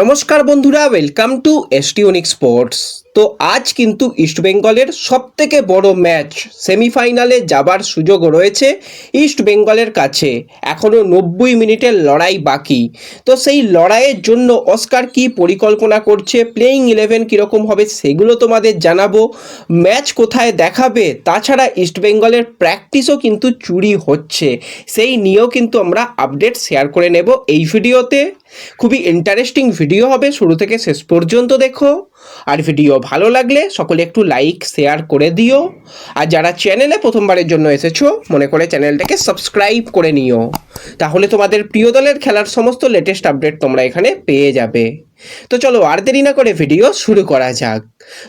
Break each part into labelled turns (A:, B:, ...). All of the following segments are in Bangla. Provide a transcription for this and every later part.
A: নমস্কার বন্ধুরা ওয়েলকাম টু এসটিওনিক স্পোর্টস তো আজ কিন্তু ইস্টবেঙ্গলের সবথেকে বড় ম্যাচ সেমিফাইনালে যাবার সুযোগ রয়েছে ইস্ট বেঙ্গলের কাছে। এখনও নব্বই মিনিটের লড়াই বাকি। তো সেই লড়াইয়ের জন্য অস্কার কি পরিকল্পনা করছে প্লেয়িং ইলেভেন কীরকম হবে, সেগুলো তোমাদের জানাব। ম্যাচ কোথায় দেখাবে, তাছাড়া ইস্টবেঙ্গলের প্র্যাকটিসও কিন্তু চুরি হচ্ছে। সেই নিয়েও কিন্তু আমরা আপডেট শেয়ার করে নেব এই ভিডিওতে খুবই ইন্টারেস্টিং ভিডিও হবে শুরু থেকে শেষ পর্যন্ত দেখো। আর ভিডিও ভালো লাগলে সকলে একটু লাইক শেয়ার করে দিও। আর যারা চ্যানেলে প্রথমবারের জন্য এসেছ, মনে করে চ্যানেলটাকে সাবস্ক্রাইব করে নিও। তাহলে তোমাদের প্রিয় দলের খেলার সমস্ত লেটেস্ট আপডেট তোমরা এখানে পেয়ে যাবে। তো চলো আর দেরি না করে ভিডিও শুরু করা যাক।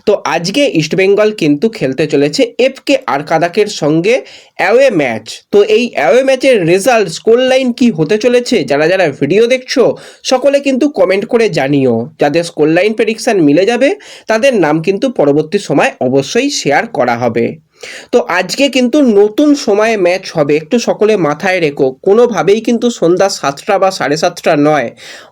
A: তো আজকে ইস্টবেঙ্গল কিন্তু খেলতে চলেছে এফকে আর কাদাকের সঙ্গে অ্যাওয়ে ম্যাচ তো এই অ্যাওয়ে ম্যাচের রেজাল্ট স্কোর লাইন কি হতে চলেছে? যারা যারা ভিডিও দেখছ, সকলে কিন্তু কমেন্ট করে জানিও। যাদের স্কোর লাইন প্রেডিকশান মিলে যাবে তাদের নাম কিন্তু পরবর্তী সময় অবশ্যই শেয়ার করা হবে। তো আজকে কিন্তু নতুন সময়ে ম্যাচ হবে। একটু সকলে মাথায় রেখো। কোনোভাবেই কিন্তু সন্ধ্যা সাতটা বা সাড়ে সাতটা নয়।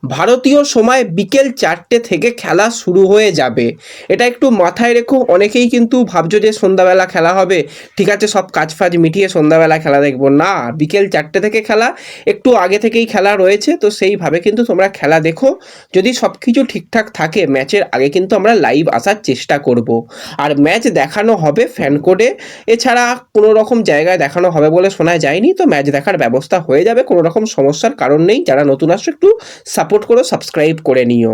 A: ভারতীয় সময় বিকেল চারটে থেকে খেলা শুরু হয়ে যাবে। এটা একটু মাথায় রেখো। অনেকেই কিন্তু ভাবছ যে সন্ধ্যাবেলা খেলা হবে। ঠিক আছে, সব কাজ ফাজ মিটিয়ে সন্ধ্যাবেলা খেলা দেখব। না, বিকেল চারটে থেকে খেলা, একটু আগে থেকেই খেলা রয়েছে। তো সেইভাবে কিন্তু তোমরা খেলা দেখো। যদি সব কিছু ঠিকঠাক থাকে ম্যাচের আগে কিন্তু আমরা লাইভ আসার চেষ্টা করব। আর ম্যাচ দেখানো হবে ফ্যান কোডে এছাড়া কোনো রকম জায়গায় দেখানো হবে বলে শোনা যায়নি, তো ম্যাচ দেখার ব্যবস্থা হয়ে যাবে, কোনো রকম সমস্যার কারণ নেই। যারা নতুন আসছো একটু সাপোর্ট করো সাবস্ক্রাইব করে নিও।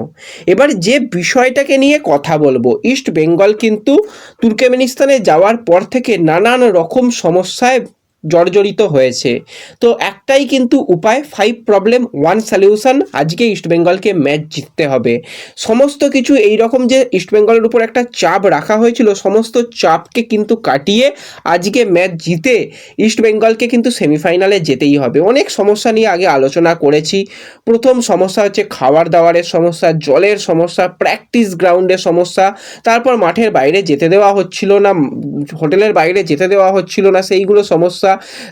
A: এবার যে বিষয়টাকে নিয়ে কথা বলব ইস্ট বেঙ্গল কিন্তু তুর্কমেনিস্তানে যাওয়ার পর থেকে নানান রকম সমস্যায় জর্জরিত হয়েছে। তো একটাই কিন্তু উপায় ফাইভ প্রবলেম ওয়ান সলিউশন আজকে ইস্টবেঙ্গলকে ম্যাচ জিততে হবে। সমস্ত কিছু এই রকম যে ইস্টবেঙ্গলের উপর একটা চাপ রাখা হয়েছিল, সমস্ত চাপকে কিন্তু কাটিয়ে আজকে ম্যাচ জিতে ইস্টবেঙ্গলকে কিন্তু সেমিফাইনালে যেতেই হবে। অনেক সমস্যা নিয়ে আগে আলোচনা করেছি। প্রথম সমস্যা হচ্ছে খাওয়ার দাওয়ারের সমস্যা, জলের সমস্যা প্র্যাকটিস গ্রাউন্ডের সমস্যা। তারপর মাঠের বাইরে যেতে দেওয়া হচ্ছিল না, হোটেলের বাইরে যেতে দেওয়া হচ্ছিল না, সেইগুলো সমস্যা।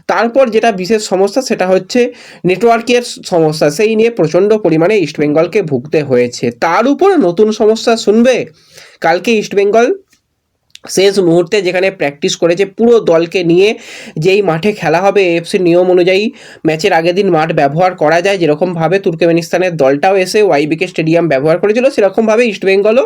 A: তারপর যেটা বিশেষ সমস্যা সেটা হচ্ছে নেটওয়ার্কের সমস্যা। সেই নিয়ে প্রচণ্ড পরিমাণে ইস্টবেঙ্গলকে ভুগতে হয়েছে। তার উপর নতুন সমস্যা শুনবে? কালকে ইস্টবেঙ্গল শেষ মুহূর্তে যেখানে প্র্যাকটিস করেছে পুরো দলকে নিয়ে যেই মাঠে খেলা হবে এএফসির নিয়ম অনুযায়ী ম্যাচের আগের দিন মাঠ ব্যবহার করা যায়। যেরকমভাবে তুর্কমেনিস্তানের দলটাও এসে ওয়াইবিকে স্টেডিয়াম ব্যবহার করেছিল, সেরকমভাবে ইস্টবেঙ্গলও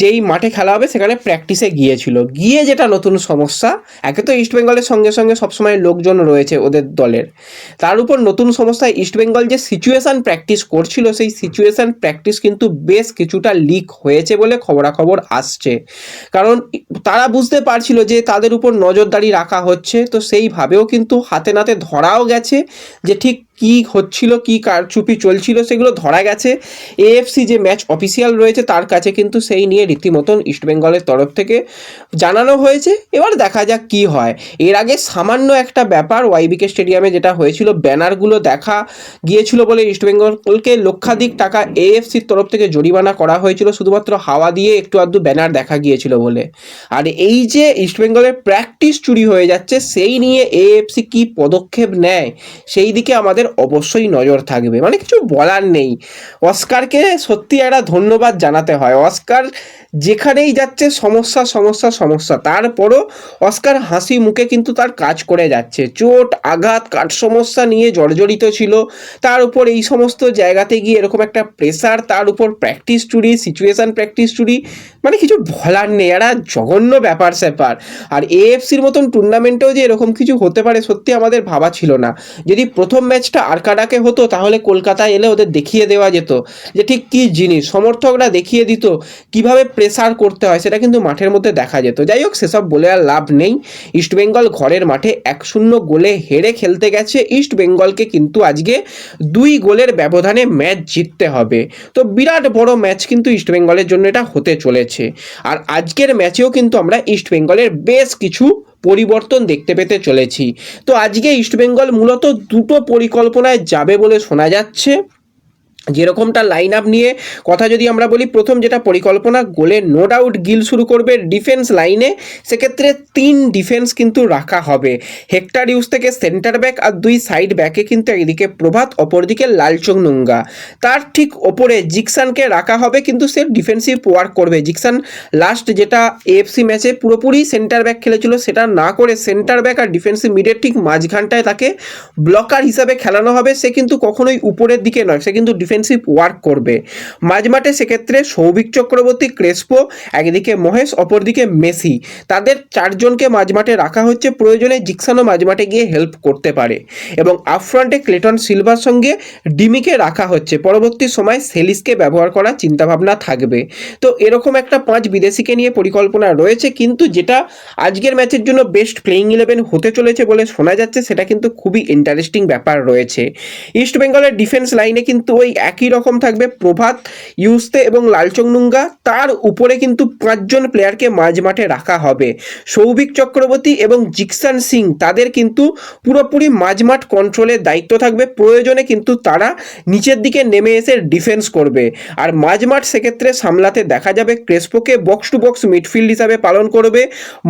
A: যেই মাঠে খেলা হবে সেখানে প্র্যাকটিসে গিয়েছিল। গিয়ে যেটা নতুন সমস্যা, একে তো ইস্টবেঙ্গলের সঙ্গে সঙ্গে সবসময় লোকজন রয়েছে ওদের দলের। তার উপর নতুন সমস্যা ইস্টবেঙ্গল যে সিচুয়েশান প্র্যাকটিস করছিল, সেই সিচুয়েশান প্র্যাকটিস কিন্তু বেশ কিছুটা লিক হয়েছে বলে খবরাখবর আসছে। কারণ তারা বুঝতে পারছিল যে তাদের উপর নজরদারি রাখা হচ্ছে, তো সেইভাবেও কিন্তু হাতে নাতে ধরাও গেছে যে ঠিক কি হচ্ছিল, কি কারচুপি চলছিল সেগুলো ধরা গেছে। এএফসি যে ম্যাচ অফিসিয়াল রয়েছে তার কাছে কিন্তু সেই নিয়ে রীতিমতন ইস্টবেঙ্গলের তরফ থেকে জানানো হয়েছে। এবার দেখা যাক কি হয়। এর আগে সামান্য একটা ব্যাপার ওয়াইবিকে স্টেডিয়ামে যেটা হয়েছিল, ব্যানারগুলো দেখা গিয়েছিল বলে ইস্টবেঙ্গলকে লক্ষাধিক টাকা এএফসির তরফ থেকে জরিমানা করা হয়েছিল, শুধুমাত্র হাওয়া দিয়ে একটু আধটু ব্যানার দেখা গিয়েছিল বলে। আর এই যে ইস্টবেঙ্গলের প্র্যাকটিস চুরি হয়ে যাচ্ছে, সেই নিয়ে এএফসি কি পদক্ষেপ নেয়, সেই দিকে আমাদের অবশ্যই নজর থাকবে। মানে কিছু বলার নেই। অস্কারকে সত্যি একটা ধন্যবাদ জানাতে হয়। অস্কার যেখানেই যাচ্ছে, সমস্যা সমস্যা সমস্যা। তারপরও অস্কার হাসি মুখে কিন্তু তার কাজ করে যাচ্ছে। চোট, আঘাত, কাঠ সমস্যা নিয়ে জর্জরিত ছিল। তার উপর এই সমস্ত জায়গাতে গিয়ে এরকম একটা প্রেসার তার উপর প্র্যাকটিস চুরি সিচুয়েশান প্র্যাকটিস চুরি মানে কিছু বলার নেই। একটা জঘন্য ব্যাপার স্যাপার। আর এএফসির মতন টুর্নামেন্টেও যে এরকম কিছু হতে পারে, সত্যি আমাদের ভাবা ছিল না। যদি প্রথম ম্যাচটা আরকাডাকে হতো, তাহলে কলকাতায় এলে ওদের দেখিয়ে দেওয়া যেত যে ঠিক কী জিনিস। সমর্থকরা দেখিয়ে দিত কীভাবে প্রেসার করতে হয়, সেটা কিন্তু মাঠের মধ্যে দেখা যেত। যাই হোক, সেসব বলে আর লাভ নেই। ইস্টবেঙ্গল ঘরের মাঠে এক শূন্য গোলে হেরে খেলতে গেছে ইস্টবেঙ্গলকে কিন্তু আজকে দুই গোলের ব্যবধানে ম্যাচ জিততে হবে। তো বিরাট বড় ম্যাচ কিন্তু ইস্টবেঙ্গলের জন্য এটা হতে চলেছে। আর আজকের ম্যাচেও কিন্তু আমরা ইস্টবেঙ্গলের বেশ কিছু পরিবর্তন দেখতে পেতে চলেছি। তো আজকে ইস্টবেঙ্গল মূলত দুটো পরিকল্পনায় যাবে বলে শোনা যাচ্ছে। যেরকমটা লাইন আপ নিয়ে কথা যদি আমরা বলি, প্রথম যেটা পরিকল্পনা, গোলে নো ডাউট গিল শুরু করবে ডিফেন্স লাইনে সেক্ষেত্রে তিন ডিফেন্স কিন্তু রাখা হবে। হেক্টার ইউজ থেকে সেন্টার ব্যাক আর দুই সাইড ব্যাকে কিন্তু একদিকে প্রভাত, অপরদিকে লালচং নুঙ্গা। তার ঠিক ওপরে জিকসানকে রাখা হবে, কিন্তু সে ডিফেন্সিভ ওয়ার্ক করবে। জিকসান লাস্ট যেটা এএফসি ম্যাচে পুরোপুরি সেন্টার ব্যাক খেলেছিল, সেটা না করে সেন্টার ব্যাক আর ডিফেন্সিভ মিডের ঠিক মাঝখানটায় তাকে ব্লকার হিসাবে খেলানো হবে। সে কিন্তু কখনোই উপরের দিকে নয়, সে কিন্তু ডিফেন্সিভ ওয়ার্ক করবে। মাঝমাঠে সেক্ষেত্রে সৌভিক চক্রবর্তী, ক্রেসপো, একদিকে মহেশ, অপরদিকে মেসি। তাদের চারজনকে মাঝমাঠে রাখা হচ্ছে। প্রয়োজনে জিকসানও মাঝমাঠে গিয়ে হেল্প করতে পারে। এবং আপফ্রন্টে ক্লেটন সিলভার সঙ্গে ডিমিকে রাখা হচ্ছে। পরবর্তী সময় সেলিসকে ব্যবহার করার চিন্তাভাবনা থাকবে। তো এরকম একটা পাঁচ বিদেশিকে নিয়ে পরিকল্পনা রয়েছে। কিন্তু যেটা আজকের ম্যাচের জন্য বেস্ট প্লেইং ইলেভেন হতে চলেছে বলে শোনা যাচ্ছে, সেটা কিন্তু খুবই ইন্টারেস্টিং ব্যাপার রয়েছে। ইস্ট বেঙ্গলের ডিফেন্স লাইনে কিন্তু ওই একই রকম থাকবে। প্রভাত, ইউস্তে এবং লালচংনুঙ্গা তার উপরে কিন্তু পাঁচজন প্লেয়ারকে মাঝ মাঠে রাখা হবে। সৌভিক চক্রবর্তী এবং জিকসান সিং, তাদের কিন্তু পুরোপুরি মাঝমাঠ কন্ট্রোলের দায়িত্ব থাকবে। প্রয়োজনে কিন্তু তারা নিচের দিকে নেমে এসে ডিফেন্স করবে। আর মাঝমাঠ সেক্ষেত্রে সামলাতে দেখা যাবে ক্রেসপোকে বক্স টু বক্স মিডফিল্ড হিসাবে পালন করবে।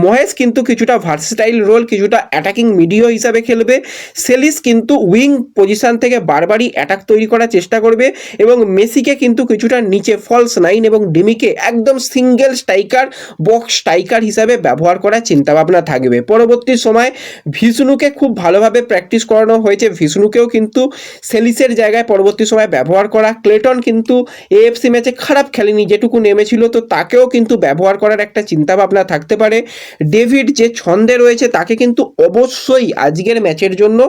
A: মহেশ কিন্তু কিছুটা ভার্সেটাইল রোল কিছুটা অ্যাটাকিং মিডিও হিসাবে খেলবে। সেলিস কিন্তু উইং পজিশন থেকে বারবারই অ্যাটাক তৈরি করার চেষ্টা করবে। এবং মেসিকে কিন্তু কিছুটা নিচে ফলস নাইন এবং ডিমিকে একদম সিঙ্গেল স্ট্রাইকার বক্স স্ট্রাইকার হিসাবে ব্যবহার করার চিন্তাভাবনা থাকবে। পরবর্তী সময় ভিষ্ণুকে খুব ভালোভাবে প্র্যাকটিস করানো হয়েছে। ভিষ্ণুকেও কিন্তু সেলিসের জায়গায় পরবর্তী সময় ব্যবহার করা। ক্লেটন কিন্তু এএফসি ম্যাচে খারাপ খেলেনি, যেটুকু নেমেছিল, তো তাকেও কিন্তু ব্যবহার করার একটা চিন্তাভাবনা থাকতে পারে। ডেভিড যে ছন্দে রয়েছে, তাকে কিন্তু অবশ্যই আজকের ম্যাচের জন্য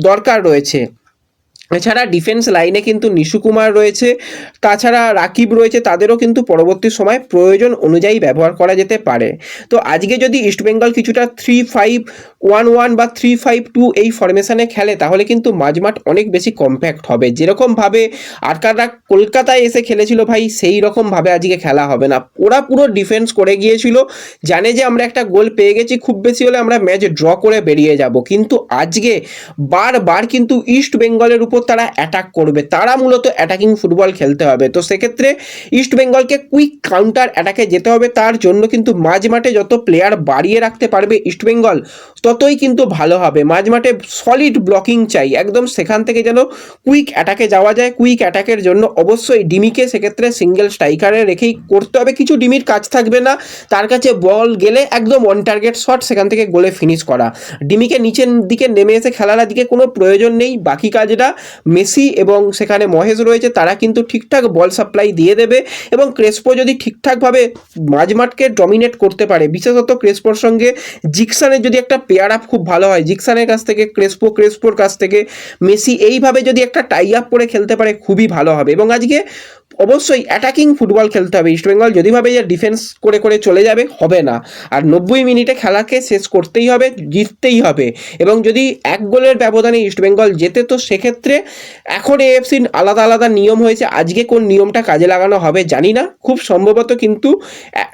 A: দরকার রয়েছে। এছাড়া ডিফেন্স লাইনে কিন্তু নিশু কুমার রয়েছে, তাছাড়া রাকিব রয়েছে, তাদেরও কিন্তু পরবর্তী সময় প্রয়োজন অনুযায়ী ব্যবহার করা যেতে পারে। তো আজকে যদি ইস্টবেঙ্গল কিছুটা থ্রি ফাইভ ওয়ান ওয়ান বা থ্রি ফাইভ টু এই ফরমেশানে খেলে, তাহলে কিন্তু মাঝমাঠ অনেক বেশি কম্প্যাক্ট হবে। যেরকমভাবে আরকাররা কলকাতায় এসে খেলেছিল ভাই সেই রকমভাবে আজকে খেলা হবে না। ওরা পুরো ডিফেন্স করে গিয়েছিল, জানে যে আমরা একটা গোল পেয়ে গেছি, খুব বেশি হলে আমরা ম্যাচ ড্র করে বেরিয়ে যাব। কিন্তু আজকে বারবার কিন্তু ইস্ট বেঙ্গলের উপর তারা অ্যাটাক করবে। তারা মূলত অ্যাটাকিং ফুটবল খেলতে হবে। তো সেক্ষেত্রে ইস্ট বেঙ্গলকে কুইক কাউন্টার অ্যাটাকে যেতে হবে। তার জন্য কিন্তু মাঝ মাঠে যত প্লেয়ার বাড়িয়ে রাখতে পারবে ইস্ট বেঙ্গল ততই কিন্তু ভালো হবে। মাঝ মাঠে সলিড ব্লকিং চাই। একদম সেখান থেকে যেন কুইক অ্যাটাকে যাওয়া যায়। কুইক অ্যাটাকের জন্য অবশ্যই ডিমিকে সেক্ষেত্রে সিঙ্গেল স্ট্রাইকারে রেখেই করতে হবে। কিছু ডিমির কাজ থাকবে না। তার কাছে বল গেলে একদম ওয়ান টার্গেট শট সেখান থেকে গোলে ফিনিশ করা। ডিমিকে নিচের দিকে নেমে এসে খেলার দিকে কোনো প্রয়োজন নেই। বাকি কাজটা মেসি এবং সেখানে মহেশ রয়েছে, তারা কিন্তু ঠিকঠাক বল সাপ্লাই দিয়ে দেবে এবং ক্রেসপো যদি ঠিকঠাকভাবে মাঝমাঠকে ডমিনেট করতে পারে, বিশেষত ক্রেসপোর সঙ্গে জিকসানের যদি একটা পেয়ার আপ খুব ভালো হয়, জিকসানের কাছ থেকে, ক্রেসপো, ক্রেসপোর কাছ থেকে, মেসি এইভাবে যদি একটা টাই আপ করে খেলতে পারে, খুবই ভালো হবে। এবং আজকে অবশ্যই অ্যাটাকিং ফুটবল খেলতে হবে। ইস্টবেঙ্গল যদি ভাবে যে ডিফেন্স করে করে চলে যাবে, হবে না। আর নব্বই মিনিটে খেলাকে শেষ করতেই হবে, জিততেই হবে। এবং যদি এক গোলের ব্যবধানে ইস্টবেঙ্গল জেতে, তো সেক্ষেত্রে এখন এএফসির আলাদা আলাদা নিয়ম হয়েছে। আজকে কোন নিয়মটা কাজে লাগানো হবে জানি না। খুব সম্ভবত কিন্তু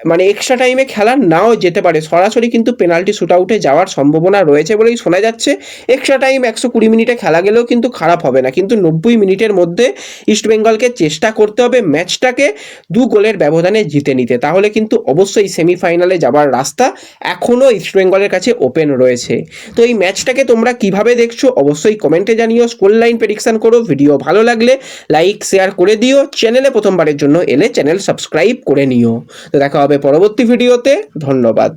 A: মানে এক্সট্রা টাইমে খেলা নাও যেতে পারে। সরাসরি কিন্তু পেনাল্টি শুট আউটে যাওয়ার সম্ভাবনা রয়েছে বলেই শোনা যাচ্ছে। এক্সট্রা টাইম একশো কুড়ি মিনিটে খেলা গেলেও কিন্তু খারাপ হবে না। কিন্তু নব্বই মিনিটের মধ্যে ইস্টবেঙ্গলকে চেষ্টা করতে হবে ম্যাচটাকে দু গোলের ব্যবধানে জিতে নিতে। তাহলে কিন্তু অবশ্যই সেমিফাইনালে যাবার রাস্তা এখনও ইস্টবেঙ্গলের কাছে ওপেন রয়েছে। তো এই ম্যাচটাকে তোমরা কীভাবে দেখছ অবশ্যই কমেন্টে জানিও। স্কোর লাইন প্রেডিকশন করো ভিডিও ভালো লাগলে লাইক শেয়ার করে দিও। চ্যানেলে প্রথমবারের জন্য এলে চ্যানেল সাবস্ক্রাইব করে নিও। তো দেখা হবে পরবর্তী ভিডিওতে ধন্যবাদ।